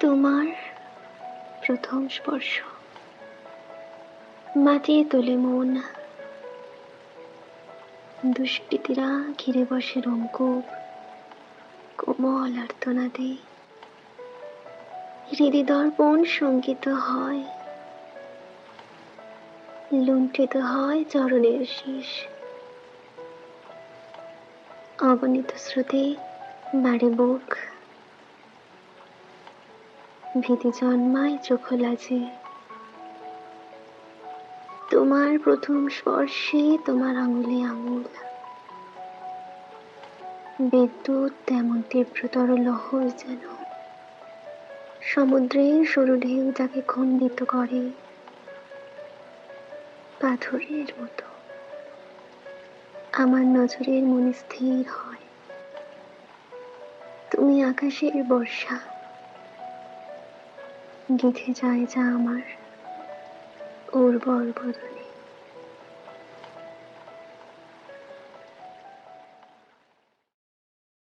তোমার প্রথম স্পর্শ। মাটিয়ে তোলে মন। দুষ্কৃতীরা ঘিরে বসে রোমকূপ কোমল আর্তনাদে। হৃদি দর্পণ সংগীত হয়। লুণ্ঠিত হয় চরণের শীষ। অগণিত শ্রুতি বাড়ে বুক। ভীতি জন্মায় চোখ লাজে তোমার প্রথম স্পর্শে তোমার আঙুলে আঙুল। বিদ্যুৎ তেমন তীব্রতর লহর যেন সমুদ্রের সরু ঢেউ তাকে খণ্ডিত করে। পাথরের মতো। আমার নজরের মনে স্থির হয়। তুমি আকাশের বর্ষা। গেঁথে যায় যা আমার উর্বর বদনে।